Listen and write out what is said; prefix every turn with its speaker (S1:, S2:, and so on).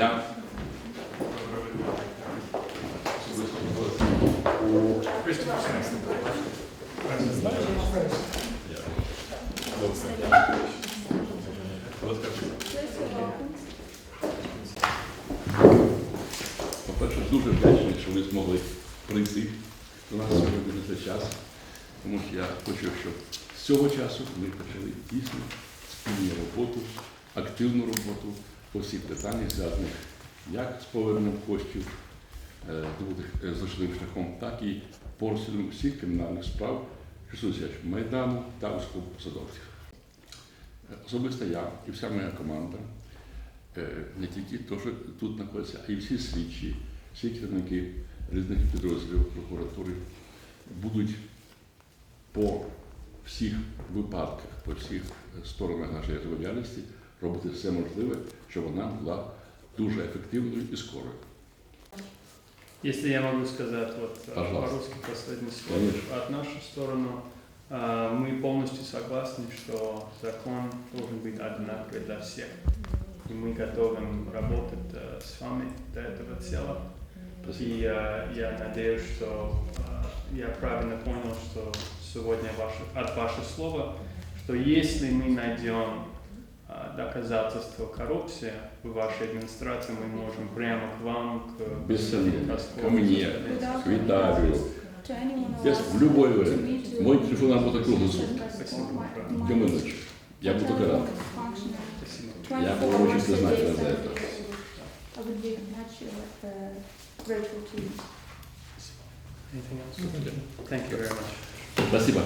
S1: дня. По-перше, дуже вдячний, що ви змогли прийти до нас сьогодні на цей час, тому що я хочу, щоб з цього часу ми почали дійсно спільну роботу, активну роботу по всіх питаннях, зв'язаних як з поверненням коштів е, е, шляхом, так і по всіх кримінальних справ, що стосуються Майдану та військовопосадовців. Е, Особисто я і вся моя команда не тільки то, що тут знаходяться, а й всі слідчі, всі керівники різних підрозділів прокуратури будуть по всіх випадках, по всіх сторонах нашої діяльності робити все можливе, щоб вона була дуже ефективною і скорою.
S2: Если я могу сказать вот э, по-русски последнее слово
S1: Конечно.
S2: от нашей стороны, э, мы полностью согласны, что закон должен быть одинаковый для всех. И мы готовы работать э, с вами до этого дела.
S1: Спасибо.
S2: И я надеюсь, что я правильно понял, что сегодня ваше, от вашего слова, что если мы найдем доказательства коррупции в вашей администрации, мы можем прямо к вам, к
S1: Без сомнения. Ко мне. К Виталию.
S3: Else
S1: в любое время. Мой телефон работает круглосуточно.
S2: Спасибо большое.
S1: Днем и ночью. Я буду рад. Я буду очень признателен за это. Спасибо.